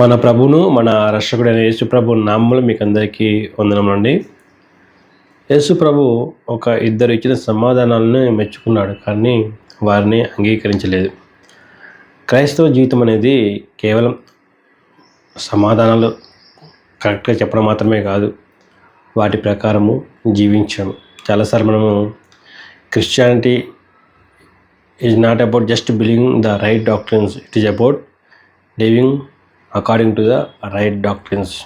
మన ప్రభును మన రక్షకుడైన యేసు ప్రభు నామములు మీకు అందరికీ వందనములండి. యేసు ప్రభు ఒక ఇద్దరు ఇచ్చిన సమాధానాలను మెచ్చుకున్నాడు కానీ వారిని అంగీకరించలేదు. క్రైస్తవ జీవితం అనేది కేవలం సమాధానాలు కరెక్ట్గా చెప్పడం మాత్రమే కాదు వాటి ప్రకారము జీవించడం. చాలాసార్లు మనము Christianity is not about just believing the right doctors it is about living according to the right doctors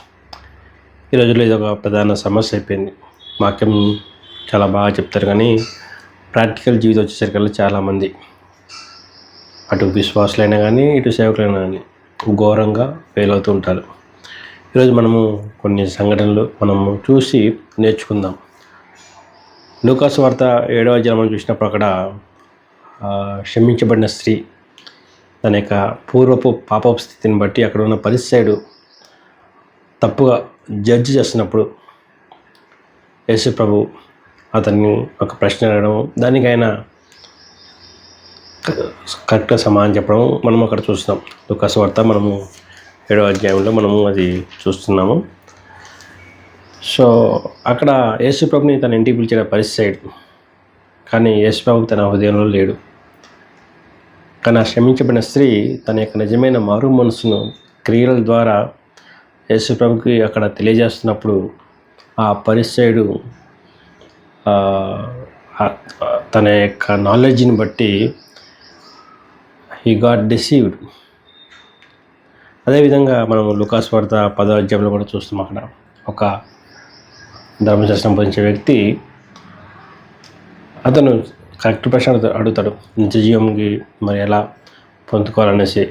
ఈ రోజుల్లో ఇది ఒక ప్రధాన సమస్య అయిపోయింది. వాక్యం చాలా బాగా చెప్తారు కానీ ప్రాక్టికల్ జీవితం వచ్చేసరికల్లా చాలామంది అటు విశ్వాసులైనా కానీ ఇటు సేవకులైనా కానీ ఘోరంగా ఫెయిల్ అవుతూ ఉంటారు. ఈరోజు మనము కొన్ని సంఘటనలు మనము చూసి నేర్చుకుందాం. లూకాసు వార్త ఏడవ అధ్యాయం చూసినప్పుడు అక్కడ క్షమించబడిన స్త్రీ తన యొక్క పూర్వపు పాపపు స్థితిని బట్టి అక్కడ ఉన్న పరిసైడు తప్పుగా జడ్జ్ చేస్తున్నప్పుడు యేసు ప్రభు అతన్ని ఒక ప్రశ్న అడగడం దానికి ఆయన కరెక్ట్గా సమాధానం చెప్పడం మనం అక్కడ చూస్తున్నాం. లుకాసు వార్త మనము ఏడవ అధ్యాయంలో మనము అది చూస్తున్నాము. సో అక్కడ యేసు ప్రభుని తన ఇంటికి పిలిచిన పరిస్థితి కానీ యేసు ప్రభు తన హృదయంలో లేడు. కానీ ఆ శ్రమించబడిన స్త్రీ తన యొక్క నిజమైన మారు మనసును క్రియల ద్వారా యేసుప్రభుకి అక్కడ తెలియజేస్తున్నప్పుడు ఆ పరిస్థితుడు తన యొక్క నాలెడ్జ్ని బట్టి హీ గాట్ డిసీవ్డ్ అదేవిధంగా మనం లుకాస్ వార్త పదో అధ్యాయంలో కూడా చూస్తాం అక్కడ. ఒక ధర్మశాస్త్రం పొందించే వ్యక్తి అతను కరెక్ట్ ప్రశ్న అడుగుతాడు- అడుగుతాడు. నిత్య జీవంకి మరి ఎలా పొందుకోవాలనేసి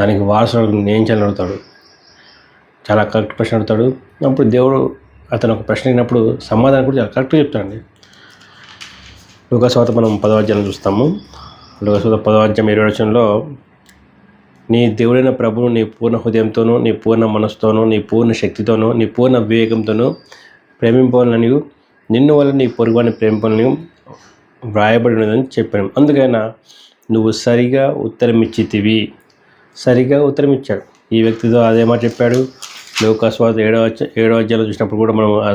దానికి వారసుడు నేను చేయాలని అడుగుతాడు. చాలా కరెక్ట్ ప్రశ్న అడుగుతాడు. అప్పుడు దేవుడు అతను ఒక ప్రశ్న అయినప్పుడు సమాధానం కూడా చాలా కరెక్ట్గా చెప్తాడండి. లోకస్వాత మనం పదవ చూస్తాము. లోకస్వాత పదవ అధ్యాయం ఇరవై వచనంలో నీ దేవుడైన ప్రభువు నీ పూర్ణ హృదయంతోనూ నీ పూర్ణ మనసుతోనూ నీ పూర్ణ శక్తితోనూ నీ పూర్ణ వివేకంతోనూ ప్రేమింపాలని నిన్ను వల్ల నీ పొరుగుని ప్రేమింపాలని వ్రాయబడి ఉన్నదని చెప్పాను. అందుకైనా నువ్వు సరిగా ఉత్తరం ఇచ్చితివి సరిగా ఉత్తరం ఇచ్చాడు ఈ వ్యక్తితో అదే మాట చెప్పాడు. లోకాస్వాద ఏడవ ఏడవ అధ్యాయంలో చూసినప్పుడు కూడా మనం ఆ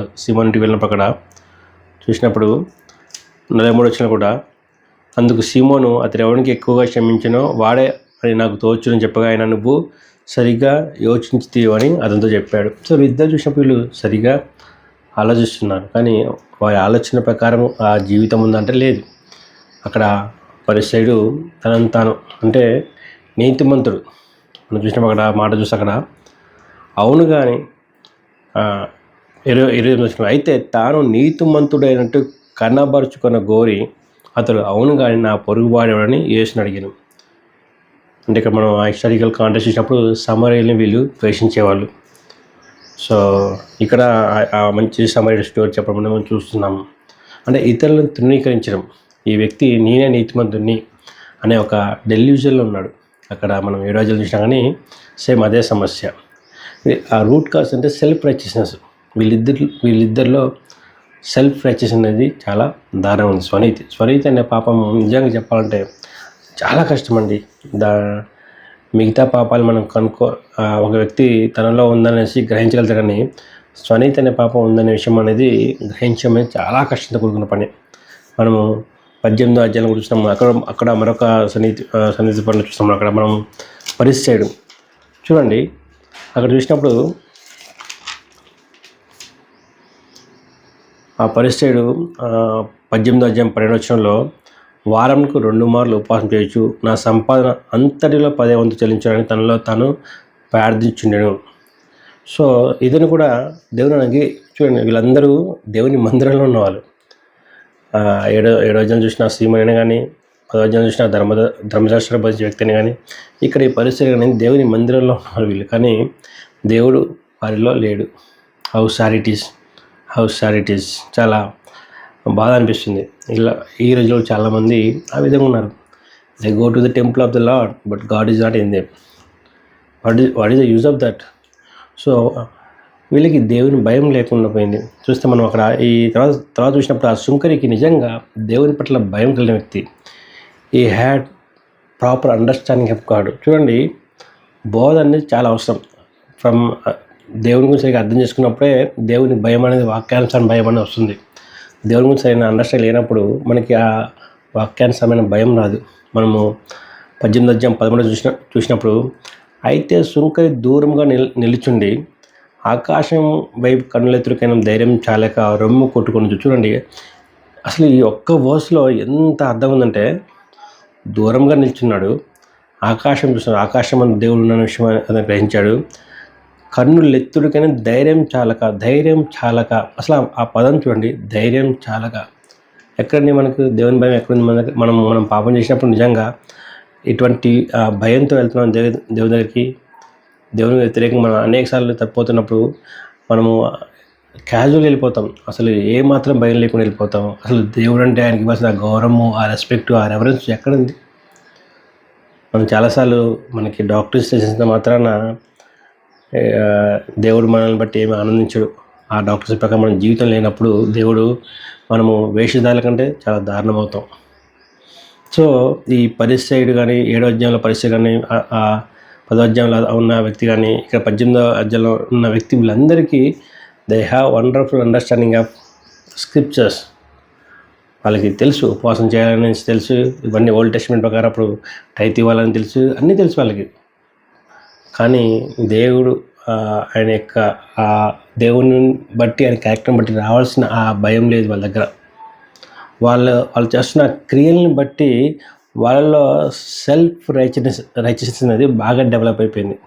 వెళ్ళినప్పుడు అక్కడ చూసినప్పుడు నలభై మూడు వచ్చినా కూడా అందుకు సీమోను అతడు ఎవరికి ఎక్కువగా క్షమించినో వాడే అని నాకు తోచునని చెప్పగా ఆయన నువ్వు సరిగ్గా యోచించితీవు అని అతనితో చెప్పాడు. సో ఇద్దరు చూసినప్పుడు వీళ్ళు సరిగా ఆలోచిస్తున్నారు కానీ వారి ఆలోచన ప్రకారం ఆ జీవితం ఉందంటే లేదు. అక్కడ పరిసైడు తనను తాను అంటే నీతిమంతుడు. మనం చూసినప్పుడు అక్కడ మాట చూసి అక్కడ అవును కానీ ఇరవై ఇరవై ఎనిమిది వచ్చిన అయితే తాను నీతిమంతుడైనట్టు కన్నబరుచుకున్న గోరి అతడు అవును కానీ నా పొరుగుబాడేవాడని యేసుని అడిగాను. అంటే ఇక్కడ మనం హిస్టారికల్ కాంటెస్ట్ చేసినప్పుడు సమరీల్ని వీళ్ళు ద్వేషించేవాళ్ళు. సో ఇక్కడ ఆ- మంచి సమరీ స్టోర్ చెప్పడం మనం చూస్తున్నాము అంటే ఇతరులను తృణీకరించడం. ఈ వ్యక్తి నేనే నీతిమంతుణ్ణి అనే ఒక డెల్యూజన్లో ఉన్నాడు. అక్కడ మనం ఏడు రోజులు చూసినా కానీ సేమ్ అదే సమస్య. ఆ రూట్ కాజ్ అంటే సెల్ఫ్ రైచియస్నెస్ వీళ్ళిద్దరు వీళ్ళిద్దరిలో సెల్ఫ్ రైచియస్ అనేది చాలా దారుణం. ఉంది స్వనీతి స్వనీతి అనే పాపం నిజంగా చెప్పాలంటే చాలా కష్టమండి. దా మిగతా పాపాలు మనం కనుక్కో ఒక వ్యక్తి తనలో ఉందనేసి గ్రహించగలుగుతాడు కానీ స్వనీతి అనే పాపం ఉందనే విషయం అనేది గ్రహించడం అనేది చాలా కష్టంతో కూడుకున్న పని. మనము పద్దెనిమిదో అధ్యాయం కూడా అక్కడ అక్కడ మరొక సన్నిధి సన్నిధి పనులు చూస్తాము అక్కడ మనం పరిస్థితి చేయడం చూడండి అక్కడ చూసినప్పుడు ఆ పరిస్థితుడు పద్దెనిమిదో అధ్యాయం పన్నెండు వచ్చంలో వారంకు రెండు మార్లు ఉపవాసం చేయొచ్చు. నా సంపాదన అంతటిలో పదే వంతు చెల్లించాలని తనలో తాను ప్రార్థించుండెను. సో ఇతను కూడా దేవుని అనగి చూడండి వీళ్ళందరూ దేవుని మందిరంలో ఉన్నవాళ్ళు. ఏడో ఏడో అధ్యాయం చూసిన సీమని కానీ పదో అధ్యాయం చూసిన ధర్మ ధర్మశాస్త్ర బదిలి వ్యక్తిని కానీ ఇక్కడ ఈ పరిస్థితి కానీ దేవుని మందిరంలో ఉన్నారు వీళ్ళు. కానీ దేవుడు వారిలో లేడు. హౌ సారిటీస్ హౌ సారిటీస్ చాలా బాధ అనిపిస్తుంది. ఇలా ఈ రోజులో చాలామంది ఆ విధంగా ఉన్నారు. They go to the temple of the Lord but God is not in them what is what is the use of that so వీళ్ళకి దేవుని భయం లేకుండా పోయింది. చూస్తే మనం అక్కడ ఈ తర్వాత తర్వాత చూసినప్పుడు ఆ శుంకరికి నిజంగా దేవుని పట్ల భయం కలిగిన వ్యక్తి. He had proper understanding of God చూడండి బోధ అనేది చాలా అవసరం. ఫ్రమ్ uh, దేవుని గురించి సరిగ్గా అర్థం చేసుకున్నప్పుడే దేవుని భయం అనేది వాక్యాంశాన్ని భయం అనేది వస్తుంది. దేవుని గురించి సరైన అండర్స్టాండ్ లేనప్పుడు మనకి ఆ వాక్యానుసరమైన భయం రాదు. మనము పద్దెనిమిది అధ్యాయం పదమూడు చూసిన చూసినప్పుడు అయితే సుంకరి దూరంగా నిల్ నిలుచుండి ఆకాశం వైపు కన్నులెత్తుకైన ధైర్యం చాలక రొమ్ము కొట్టుకొని చూడండి. అసలు ఈ ఒక్క వర్స్లో ఎంత అర్థం ఉందంటే దూరంగా నిల్చున్నాడు ఆకాశం చూస్తున్నాడు. ఆకాశం అని దేవుడు ఉన్న విషయం అతను గ్రహించాడు. కన్నులెత్తుడికైనా ధైర్యం చాలక ధైర్యం చాలక. అసలు ఆ- పదం చూడండి ధైర్యం చాలక. ఎక్కడండి మనకు? దేవుని భయం ఎక్కడుంది మన మనం మనం పాపం చేసినప్పుడు నిజంగా ఇటువంటి ఆ, భయంతో వెళ్తున్నాం దేవు దేవుని దగ్గరికి. దేవుని వ్యతిరేకంగా మనం అనేక సార్లు తప్పిపోతున్నప్పుడు మనము క్యాజువల్ వెళ్ళిపోతాం. అసలు ఏ మాత్రం భయం లేకుండా వెళ్ళిపోతాం. అసలు దేవుడు అంటే ఆయనకి ఇవ్వాల్సిన గౌరవము ఆ రెస్పెక్ట్ ఆ రెవరెన్స్ ఎక్కడుంది? మనం చాలాసార్లు మనకి డాక్టర్స్ చేసినంత మాత్రాన దేవుడు మనల్ని బట్టి ఏమి ఆనందించడు. ఆ డాక్టర్స్ ప్రకారం మన జీవితం లేనప్పుడు దేవుడు మనము వేషధాల కంటే చాలా దారుణం అవుతాం సో ఈ పరిస్థితి కానీ ఏడో అధ్యాయంలో పరిస్థితి కానీ ఆ- ఆ పదో అధ్యాయంలో ఉన్న వ్యక్తి కానీ ఇక్కడ పద్దెనిమిదో అధ్యాయంలో ఉన్న వ్యక్తి వీళ్ళందరికీ they have wonderful understanding of scriptures వాళ్ళకి తెలుసు ఉపవాసం చేయాలని తెలుసు ఇవన్నీ ఓల్డ్ టెస్ట్మెంట్ ప్రకారం అప్పుడు టైత్ ఇవ్వాలని తెలుసు అన్నీ తెలుసు వాళ్ళకి. కానీ దేవుడు ఆయన యొక్క ఆ దేవుని బట్టి ఆయన క్యారెక్టర్ని బట్టి రావాల్సిన ఆ భయం లేదు వాళ్ళ దగ్గర. వాళ్ళు వాళ్ళు చేస్తున్న క్రియల్ని బట్టి వాళ్ళలో సెల్ఫ్ రైచినెస్ రైచినెస్ అనేది బాగా డెవలప్ అయిపోయింది.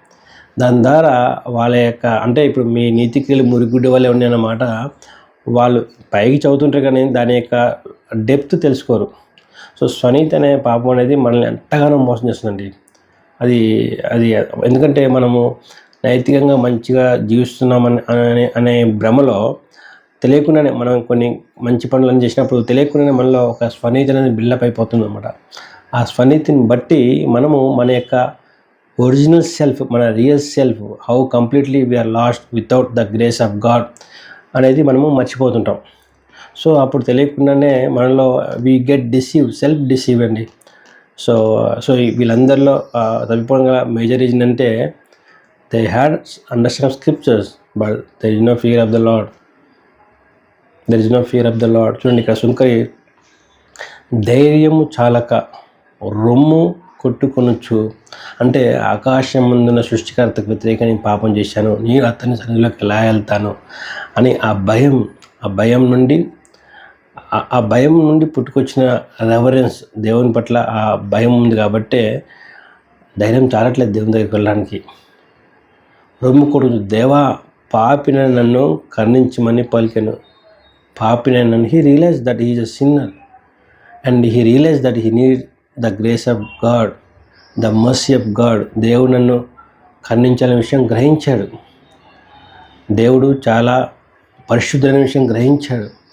దాని ద్వారా వాళ్ళ యొక్క అంటే ఇప్పుడు మీ నీతి క్రియలు మురిగుడ్డ వల్లే ఉన్నాయన్నమాట వాళ్ళు పైకి చదువుతుంటారు కానీ దాని యొక్క డెప్త్ తెలుసుకోరు. సో స్వనీతి అనే పాపం అనేది మనల్ని ఎంతగానో మోసం చేస్తుందండి. అది అది ఎందుకంటే మనము నైతికంగా మంచిగా జీవిస్తున్నామని అనే అనే భ్రమలో తెలియకుండానే మనం కొన్ని మంచి పనులను చేసినప్పుడు తెలియకుండానే మనలో ఒక స్వనీతి అనేది బిల్డప్ అయిపోతుంది అనమాట ఆ స్వనీతిని బట్టి మనము మన యొక్క ఒరిజినల్ సెల్ఫ్ మన real self how completely we are lost without the grace of God అనేది మనము మర్చిపోతుంటాం. సో అప్పుడు తెలియకుండానే మనలో we get deceive self deceive అండి. సో సో వీళ్ళందరిలో ఆ, మేజర్ రీజన్ అంటే they had understand scriptures but there is no fear of the Lord there is no fear of the Lord చూడండి ఇక్కడ సుంకరి ధైర్యము చాలక రొమ్ము కొట్టుకొనొచ్చు అంటే ఆకాశం ముందున్న సృష్టికర్తకు వ్యతిరేకంగా నేను పాపం చేశాను నేను అతని సన్నిధిలోకి ఎలా వెళ్తాను అని ఆ భయం ఆ భయం నుండి ఆ- భయం నుండి పుట్టుకొచ్చిన రెవరెన్స్ దేవుని పట్ల ఆ భయం ఉంది కాబట్టే ధైర్యం చాలట్లేదు దేవుని దగ్గరికి వెళ్ళడానికి. రొమ్ము కొడుకు దేవా పాపిన నన్ను కర్ణించమని పలికాను. పాపిన నన్ను he realize that is a sinner and he realize that he need the grace of God the mercy of God దేవుడు నన్ను ఖండించాలనే విషయం గ్రహించాడు. దేవుడు చాలా పరిశుద్ధమైన విషయం గ్రహించాడు.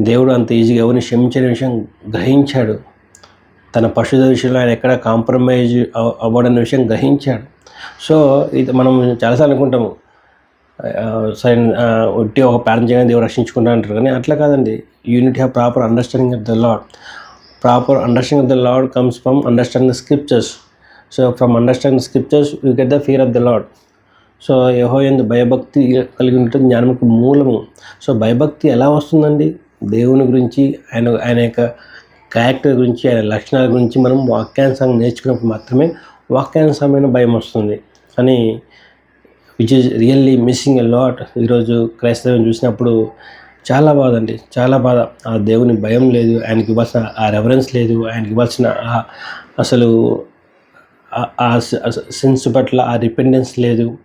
దేవుడు అంత ఈజీగా ఎవరిని క్షమించని విషయం గ్రహించాడు. తన పరిశుద్ధ విషయంలో ఆయన ఎక్కడ కాంప్రమైజ్ అవ- అవ్వడన్న విషయం గ్రహించాడు. సో ఇది మనం చాలాసార్లు అనుకుంటాము. సరే ఒట్టి ఒక ప్రార్థన చేయగానే దేవుడు రక్షించుకుంటా అంటారు. కానీ అట్లా కాదండి. You need have proper understanding of the Lord proper understanding of the Lord comes from understanding scriptures so from understanding scriptures you get the fear of the Lord so యహో ఎందు భయభక్తి కలిగి ఉంటుంది జ్ఞానముకు మూలము. సో భయభక్తి ఎలా వస్తుందండి? దేవుని గురించి ఆయన ఆయన యొక్క క్యారెక్టర్ గురించి ఆయన లక్షణాల గురించి మనం వాక్యానుసారం నేర్చుకున్నప్పుడు మాత్రమే వాక్యానుసారమైన భయం వస్తుంది. కానీ which is really missing a lot ఈరోజు క్రైస్తవం చూసినప్పుడు చాలా బాధ అండి. చాలా బాధ. ఆ దేవుని భయం లేదు. ఆయనకి ఇవ్వాల్సిన ఆ రెఫరెన్స్ లేదు. ఆయనకి ఇవ్వాల్సిన ఆ అసలు ఆ- సెన్స్ పట్ల ఆ రిపెండెన్స్ లేదు.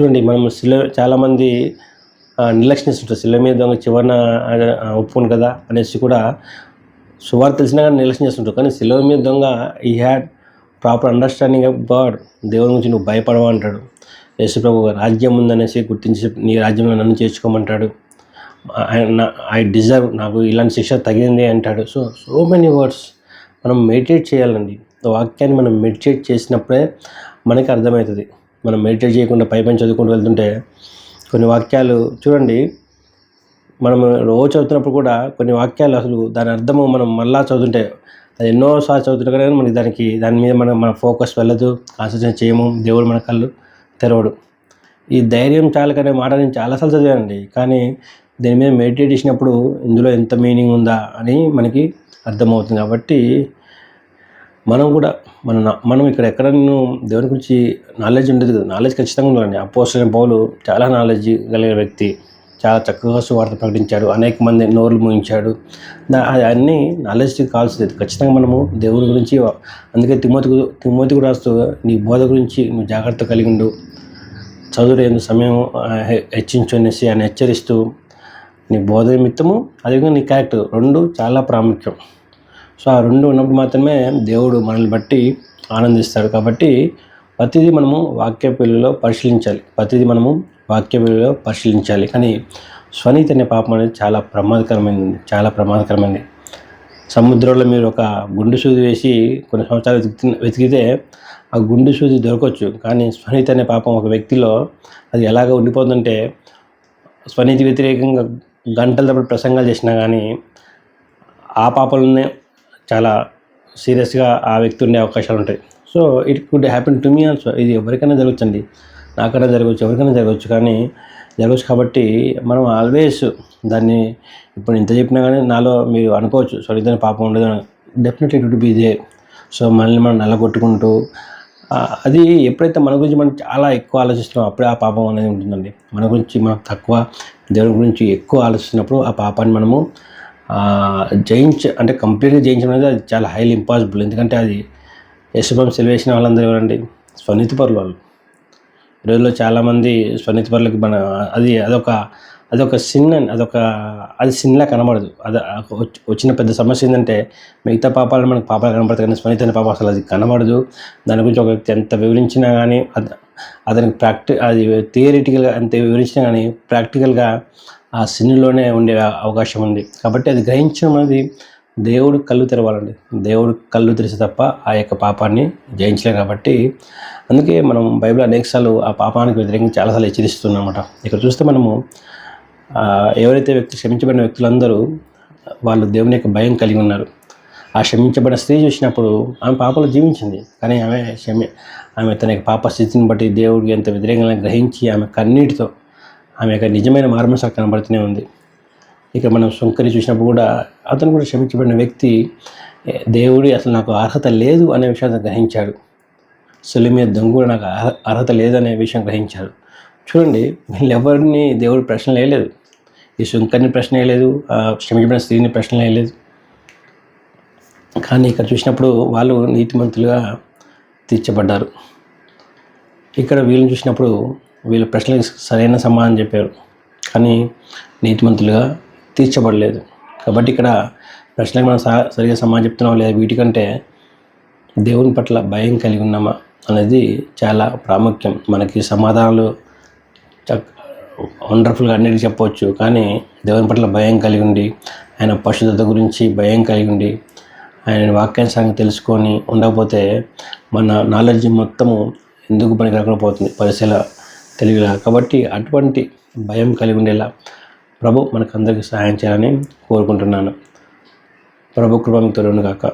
చూడండి మనం సిలో చాలామంది నిర్లక్ష్యం చేస్తుంటారు. శిల మీద దొంగ చివరన ఆయన, కదా అనేసి కూడా సువార్త తెలిసినా కానీ నిర్లక్ష్యం చేస్తుంటారు. కానీ శిలువ మీద దొంగ he had proper understanding of God దేవుని గురించి నువ్వు భయపడవా అంటాడు. యేసుప్రభు రాజ్యం ఉందనేసి గుర్తించి నీ రాజ్యంలో నన్ను చేర్చుకోమంటాడు. ఐ డిజర్వ్ నాకు ఇలాంటి శిక్ష తగిలింది అంటాడు. సో సో మెనీ వర్డ్స్ మనం మెడిటేట్ చేయాలండి. వాక్యాన్ని మనం మెడిటేట్ చేసినప్పుడే మనకి అర్థమవుతుంది. మనం మెడిటేట్ చేయకుండా పై పైన చదువుకుంటూ వెళ్తుంటే కొన్ని వాక్యాలు చూడండి. మనం రోజు చదువుతున్నప్పుడు కూడా కొన్ని వాక్యాలు అసలు దాని అర్థము మనం మళ్ళా చదువుతుంటే అది ఎన్నోసార్లు చదువుతుంటే కానీ మనకి దానికి దాని మీద మనం మన ఫోకస్ వెళ్ళదు కాన్సన్ట్రేషన్ చేయము దేవుడు మన కళ్ళు తెరవడు. ఈ ధైర్యం చాలకనే మాట నేను చాలాసార్లు చదివానండి. కానీ దీని మీద మెడిటేట్ చేసినప్పుడు ఇందులో ఎంత మీనింగ్ ఉందా అని మనకి అర్థమవుతుంది. కాబట్టి మనం కూడా మన మనం ఇక్కడ ఎక్కడ దేవుని గురించి నాలెడ్జ్ ఉండదు కదా. నాలెడ్జ్ ఖచ్చితంగా ఉండాలండి. అపోసిన పౌలు చాలా నాలెడ్జ్ కలిగిన వ్యక్తి. చాలా చక్కగా సువార్త ప్రకటించాడు. అనేక మంది నోర్లు ముగించాడు అన్నీ నాలెడ్జ్ కావాల్సింది. ఖచ్చితంగా మనము దేవుని గురించి అందుకే తిమోతికు తిమ్మతికి రాస్తూ నీ బోధ గురించి నువ్వు జాగ్రత్త కలిగి ఉండు. చదువు సమయం హెచ్చించు అనేసి ఆయన హెచ్చరిస్తూ నీ బోధ నిమిత్తము అదేవిధంగా నీ క్యారెక్టర్ రెండు చాలా ప్రాముఖ్యం. సో ఆ రెండు ఉన్నప్పుడు మాత్రమే దేవుడు మనల్ని బట్టి ఆనందిస్తాడు కాబట్టి ప్రతిదీ మనము వాక్య పిల్లలో పరిశీలించాలి. ప్రతిదీ మనము వాక్య పిల్లలో పరిశీలించాలి. కానీ స్వనీతి అనే పాపం అనేది చాలా ప్రమాదకరమైనది చాలా ప్రమాదకరమైనది సముద్రంలో మీరు ఒక గుండు సూది వేసి కొన్ని సంవత్సరాలు వెతికి వెతికితే ఆ గుండు సూది దొరకవచ్చు కానీ స్వనీతి అనే పాపం ఒక వ్యక్తిలో అది ఎలాగ ఉండిపోతుందంటే స్వనీతి వ్యతిరేకంగా గంటల తప్పుడు ప్రసంగాలు చేసినా కానీ ఆ పాపలనే చాలా సీరియస్గా ఆ వ్యక్తి ఉండే అవకాశాలు ఉంటాయి. So it could happen to me also. ఇది ఎవరికైనా జరగచ్చండి. నాకైనా జరగవచ్చు ఎవరికైనా జరగవచ్చు కానీ జరగవచ్చు కాబట్టి మనం ఆల్వేస్ దాన్ని ఇప్పుడు ఇంత చెప్పినా కానీ నాలో మీరు అనుకోవచ్చు. సో ఇతని పాపం ఉండదు definitely it be they so మనల్ని మనం నల్లగొట్టుకుంటూ అది ఎప్పుడైతే మన గురించి మనం చాలా ఎక్కువ ఆలోచిస్తున్నామో అప్పుడే ఆ పాపం అనేది ఉంటుందండి. మన గురించి మనం తక్కువ దేవుని గురించి ఎక్కువ ఆలోచిస్తున్నప్పుడు ఆ పాపాన్ని మనము జయించ అంటే కంప్లీట్గా జయించడం అనేది అది చాలా హైలీ ఇంపాసిబుల్ ఎందుకంటే అది యశుభం సెలవేసిన వాళ్ళందరూ ఎవరండి? స్వనీతి పరులు వాళ్ళు ఈ రోజుల్లో చాలామంది స్వనీతి పరులకి మన అది అదొక అదొక సిన్ అని అదొక అది సిన్లా కనబడదు. అది వచ్చిన పెద్ద సమస్య ఏంటంటే మిగతా పాపాలు మనకు పాపాలు కనబడతాయి కానీ స్వనీతి అనే పాప అసలు అది కనబడదు. దాని గురించి ఒక వ్యక్తి ఎంత వివరించినా కానీ అతనికి ప్రాక్టి అది థియరిటికల్గా ఎంత వివరించినా కానీ ప్రాక్టికల్గా ఆ సినిలోనే ఉండే అవకాశం ఉంది. కాబట్టి అది గ్రహించడం అనేది దేవుడు కళ్ళు తెరవాలండి. దేవుడు కళ్ళు తెరిచి తప్ప ఆ యొక్క పాపాన్ని జయించలేం కాబట్టి అందుకే మనం బైబిల్ అనేకసార్లు ఆ పాపానికి వ్యతిరేకంగా చాలాసార్లు హెచ్చరిస్తున్నాం అనమాట ఇక్కడ చూస్తే మనము ఎవరైతే వ్యక్తి క్షమించబడిన వ్యక్తులందరూ వాళ్ళు దేవుని యొక్క భయం కలిగి ఉన్నారు. ఆ క్షమించబడిన స్త్రీ చూసినప్పుడు ఆమె పాపలో జీవించింది. కానీ ఆమె క్షమి ఆమె తన యొక్క పాప స్థితిని బట్టి దేవుడికి ఎంత వ్యతిరేకంగా గ్రహించి ఆమె కన్నీటితో ఆమె యొక్క నిజమైన మార్మస కనబడుతూనే ఉంది. ఇక మనం శంకరి చూసినప్పుడు కూడా అతను కూడా క్షమించబడిన వ్యక్తి దేవుడి అసలు నాకు అర్హత లేదు అనే విషయాన్ని గ్రహించాడు. సులిమియ దొంగ కూడా నాకు అర్హత అర్హత లేదనే విషయం గ్రహించాడు. చూడండి వీళ్ళెవరిని దేవుడు ప్రశ్న వేయలేదు. ఈ శంకర్ని ప్రశ్న వేయలేదు క్షమించబడిన స్త్రీని ప్రశ్న వేయలేదు. కానీ ఇక్కడ చూసినప్పుడు వాళ్ళు నీతిమంతులుగా తీర్చబడ్డారు. ఇక్కడ వీళ్ళని చూసినప్పుడు వీళ్ళ ప్రశ్నలకు సరైన సమాధానం చెప్పారు. కానీ నీతిమంతులుగా తీర్చబడలేదు. కాబట్టి ఇక్కడ ప్రశ్నలకు మనం సా సరిగా సమాధానం చెప్తున్నాం లేదా వీటికంటే దేవుని పట్ల భయం కలిగి ఉన్నామా అనేది చాలా ప్రాముఖ్యం. మనకి సమాధానాలు చక్ వండర్ఫుల్గా అన్నిటి చెప్పవచ్చు. కానీ దేవుని పట్ల భయం కలిగి ఉండి ఆయన పరిశుద్ధత గురించి భయం కలిగి ఉండి ఆయన వాక్యాంశాన్ని తెలుసుకొని ఉండకపోతే మన నాలెడ్జ్ మొత్తము ఎందుకు పనికి రాకపోతుంది పరిశీల తెలివిలా కాబట్టి అటువంటి భయం కలిగి ఉండేలా ప్రభు మనకు అందరికీ సహాయం చేయాలని కోరుకుంటున్నాను. ప్రభు కృపమితో కాక